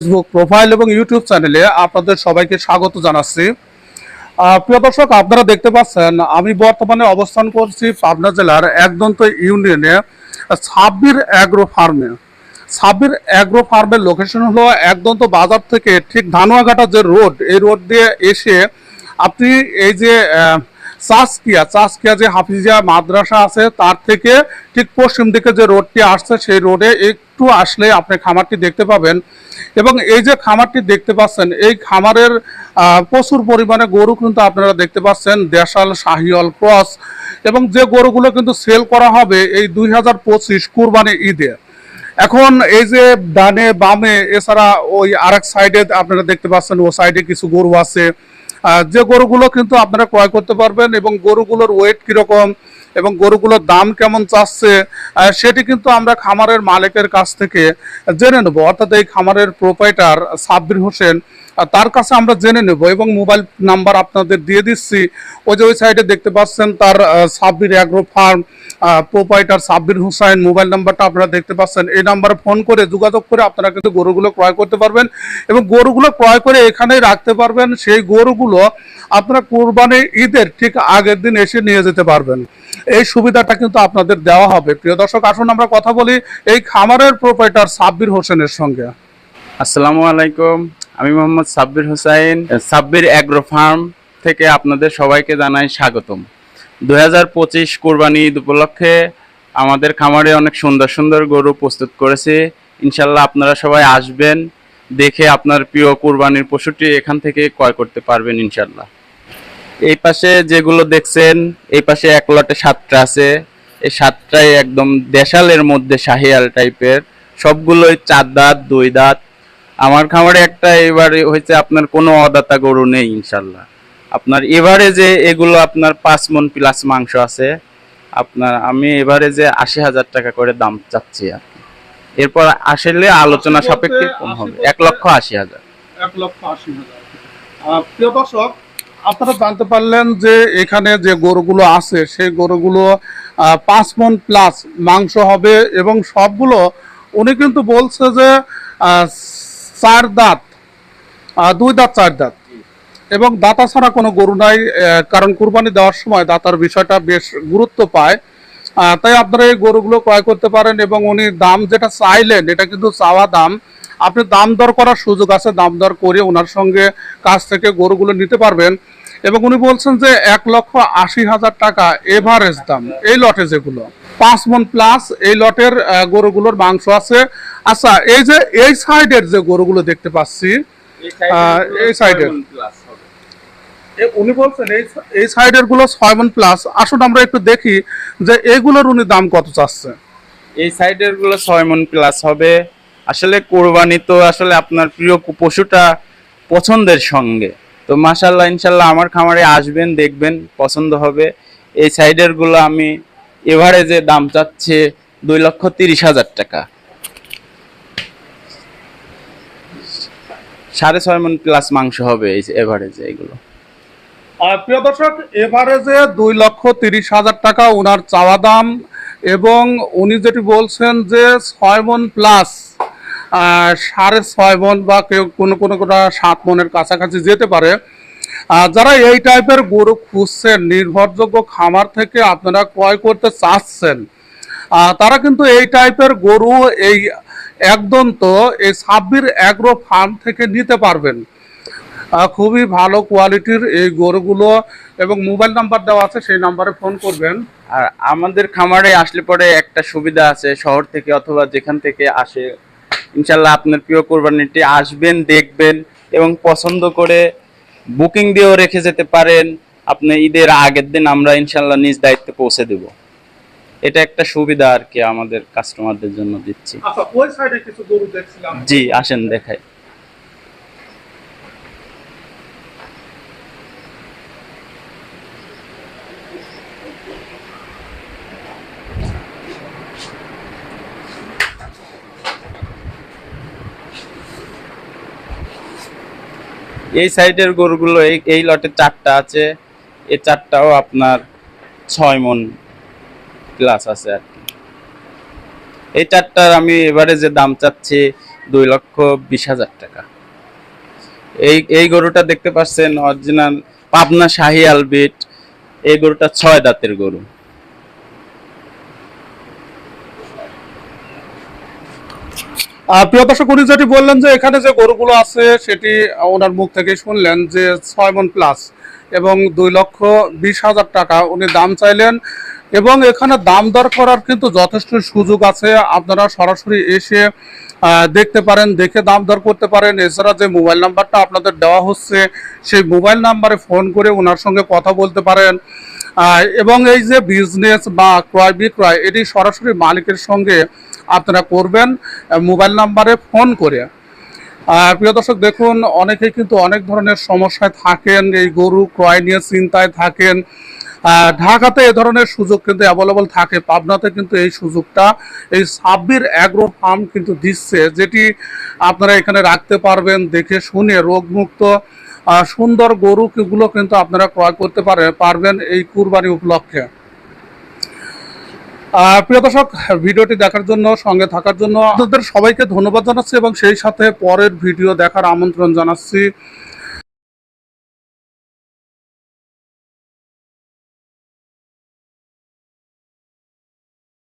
Facebook profile এবং YouTube চ্যানেলে আপনাদের সবাইকে স্বাগত জানাচ্ছি। প্রিয় দর্শক, আপনারা দেখতে পাচ্ছেন, আমি বর্তমানে অবস্থান করছি পাবনা জেলার একদন্ত ইউনিয়নে ছাব্বির অ্যাগ্রো ফার্মে। ছাব্বির অ্যাগ্রো ফার্মের লোকেশন হলো একদন্ত বাজার থেকে ঠিক ধানুয়াঘাটা যে রোড এই রোড দিয়ে এসে আপনি এই যে চাষকিয়া চাষকিয়া যে হাফিজিয়া মাদ্রাসা আছে, তার থেকে ঠিক পশ্চিম দিকে যে রোডটি আসছে, সেই রোডে একটু আসলে আপনি খামারটি দেখতে পাবেন। এবং এই যে খামারটি দেখতে পাচ্ছেন, এই খামারের প্রচুর পরিমাণে গরু কিন্তু আপনারা দেখতে পাচ্ছেন, দেশাল শাহিওয়াল ক্রস। এবং যে গরুগুলো কিন্তু সেল করা হবে এই দুই হাজার পঁচিশ কুরবানি ঈদে। এখন এই যে ডানে বামে, এছাড়া ওই আরেক সাইডে আপনারা দেখতে পাচ্ছেন, ও সাইডে কিছু গরু আছে। যে গরুগুলো কিন্তু আপনারা ক্রয় করতে পারবেন এবং গরুগুলোর ওয়েট কীরকম এবং গরুগুলোর দাম কেমন চাচ্ছে সেটি কিন্তু আমরা খামারের মালিকের কাছ থেকে জেনে নেব। অর্থাৎ এই খামারের প্রোপাইটার সাব্বির হোসেন তার কাছে আমরা জেনে নেব এবং মোবাইল নাম্বার আপনাদের দিয়ে দিচ্ছি। ওই যে ওই সাইডে দেখতে পাচ্ছেন তার Sabbir agro farm proprietor Sabbir Hussain mobile নাম্বারটা আপনারা দেখতে পাচ্ছেন। এই নাম্বারে ফোন করে যোগাযোগ করে আপনারা কিন্তু গরুগুলো ক্রয় করতে পারবেন এবং গরুগুলো ক্রয় করে এখানেই রাখতে পারবেন। সেই গরুগুলো আপনারা কোরবানি ঈদের ঠিক আগের দিন এসে নিয়ে যেতে পারবেন। এই সুবিধাটা কিন্তু আপনাদের দেওয়া হবে। প্রিয় দর্শক, আসুন আমরা কথা বলি এই খামারের প্রোপাইটার সাব্বির হোসেনের সঙ্গে। আসসালামু আলাইকুম, আমি মোহাম্মদ সাব্বির হোসাইন, সাব্বির অ্যাগ্রো ফার্ম থেকে আপনাদের সবাইকে জানাই স্বাগতম। দুই হাজার পঁচিশ কোরবানি ঈদ উপলক্ষে আমাদের খামারে অনেক সুন্দর সুন্দর গরু প্রস্তুত করেছে। ইনশাল্লাহ আপনারা সবাই আসবেন, দেখে আপনার প্রিয় কোরবানির পশুটি এখান থেকে ক্রয় করতে পারবেন ইনশাল্লাহ এই পাশে যেগুলো দেখছেন, এই পাশে এক লটে সাতটা আছে। এই সাতটাই একদম দেশালের মধ্যে শাহিয়াল টাইপের সবগুলোই চার দাঁত, দুই দাঁত। আমার খামারে একটা এবারে হয়েছে আপনার কোনো অদাতা গরু নেই ইনশাল্লাহ। আপনার এবারে যে এগুলো আপনার পাঁচ মন প্লাস মাংস আছে আপনার আমি এবারে যে আশি হাজার টাকা করে দাম চাচ্ছি আর এরপর আসলে আলোচনা সাপেক্ষে কম হবে এক লক্ষ আশি হাজার। এক লক্ষ আশি হাজার। প্রিয় দর্শক আপনারা জানতে পারলেন যে এখানে যে গরুগুলো আছে সেই গরুগুলো পাঁচ মন প্লাস মাংস হবে এবং সবগুলো উনি কিন্তু বলছে যে চার দাঁত দুই দাঁত, চার দাঁত। এবং দাতা ছাড়া কোনো গরু নাই কারণ কুরবানি দেওয়ার সময় দাতার বিষয়টা বেশ গুরুত্ব পায়। তাই আপনারা এই গরুগুলো ক্রয় করতে পারেন এবং উনি দাম যেটা চাইলেন, এটা কিন্তু চাওয়া দাম। আপনি দাম দর করার সুযোগ আছে, দাম দর করে ওনার সঙ্গে কাছ থেকে গরুগুলো নিতে পারবেন। এবং উনি বলছেন যে এক লক্ষ আশি হাজার টাকা এভারেজ দাম, এই লটে যেগুলো। পাঁচ মন প্লাস এই লটের গরুগুলোর মাংস আছে। আচ্ছা এই যে এই সাইডের যে গরুগুলো দেখতে পাচ্ছি এই সাইডের উনি বলছেন এই এই সাইডেরগুলো ছয় মন প্লাস আসুন আমরা একটু দেখি যে এগুলোর উনি দাম কত চাচ্ছে। এই সাইডেরগুলো ছয় মন প্লাস হবে। আসলে কোরবানি তো আসলে আপনার প্রিয় পশুটা পছন্দের সঙ্গে। তো মাশাল্লাহ ইনশাল্লাহ আমার খামারে আসবেন দেখবেন পছন্দ হবে। এই সাইডেরগুলো আমি এভারেজে দাম চাচ্ছে দুই লক্ষ তিরিশ হাজার টাকা। সাড়ে ছয় মন প্লাস মাংস হবে এই এভারেজে এগুলো। প্রিয় দর্শক, এভারেজে দুই লক্ষ তিরিশ হাজার টাকা ওনার চাওয়া দাম এবং উনি যেটি বলছেন যে ছয় মন প্লাস সাড়ে ছয় মন বা কেউ কোনো কোনো সাত মনের কাছাকাছি যেতে পারে যারা এই টাইপের গরু খুঁজছেন, নির্ভরযোগ্য খামার থেকে আপনারা ক্রয় করতে চাচ্ছেন তারা কিন্তু এই টাইপের গরু এই একদম তো এই সাব্বির অ্যাগ্রো ফার্ম থেকে নিতে পারবেন। খুবই ভালো কোয়ালিটির এই গরুগুলো এবং মোবাইল নাম্বার দেওয়া আছে, সেই নাম্বারে ফোন করবেন। আর আমাদের খামারে আসলে পরে একটা সুবিধা আছে, শহর থেকে অথবা যেখান থেকে আসে। ইনশাল্লাহ আপনার প্রিয় কোরবানিটি আসবেন, দেখবেন এবং পছন্দ করে বুকিং দিয়েও রেখে যেতে পারেন। আপনি ঈদের আগের দিন আমরা ইনশাল্লাহ নিজ দায়িত্বে পৌঁছে দেব। এটা একটা সুবিধা আর কি আমাদের কাস্টমারদের জন্য দিচ্ছি। আচ্ছা জি আসেন দেখাই। এই সাইডের গরুগুলো, এই এই লটে চারটা আছে। এই চারটাও আপনার ছয় মন প্লাস আছে আর কি। এই চারটার আমি এবারে যে দাম চাচ্ছি দুই লক্ষ বিশ হাজার টাকা। এই এই গরুটা দেখতে পাচ্ছেন অরিজিনাল পাবনা শাহি আলবিট। এই গরুটা ছয় দাঁতের গরু। প্রিয় দর্শক যেটি বললেন যে এখানে যে গরুগুলো আছে, সেটি ওনার মুখ থেকে শুনলেন যে ছয় মন প্লাস এবং দুই লক্ষ বিশ হাজার টাকা উনি দাম চাইলেন এবং এখানে দাম দর করার কিন্তু যথেষ্ট সুযোগ আছে। আপনারা সরাসরি এসে দেখতে পারেন, দেখে দাম দর করতে পারেন। এছাড়া যে মোবাইল নাম্বারটা আপনাদের দেওয়া হচ্ছে, সেই মোবাইল নাম্বারে ফোন করে ওনার সঙ্গে কথা বলতে পারেন। এবং এই যে বিজনেস বা ক্রয় বিক্রয়, এটি সরাসরি মালিকের সঙ্গে আপনারা করবেন মোবাইল নাম্বারে ফোন করে। প্রিয় দর্শক, দেখুন, অনেকেই কিন্তু অনেক ধরনের সমস্যায় থাকেন, এই গরু ক্রয় নিয়ে চিন্তায় থাকেন। ঢাকাতে এ ধরনের সুযোগ কিন্তু অ্যাভেলেবল থাকে। পাবনাতে কিন্তু এই সুযোগটা, এই সাব্বির অ্যাগ্রো ফার্ম কিন্তু দিচ্ছে, যেটি আপনারা এখানে রাখতে পারবেন দেখে শুনে রোগমুক্ত সুন্দর গরুগুলো কিন্তু আপনারা ক্রয় করতে পারে পারবেন এই কুরবানি উপলক্ষে। প্রিয় দর্শক, ভিডিওটি দেখার জন্য, সঙ্গে থাকার জন্য আপনাদের সবাইকে ধন্যবাদ জানাচ্ছি এবং সেই সাথে পরের ভিডিও দেখার আমন্ত্রণ জানাচ্ছি।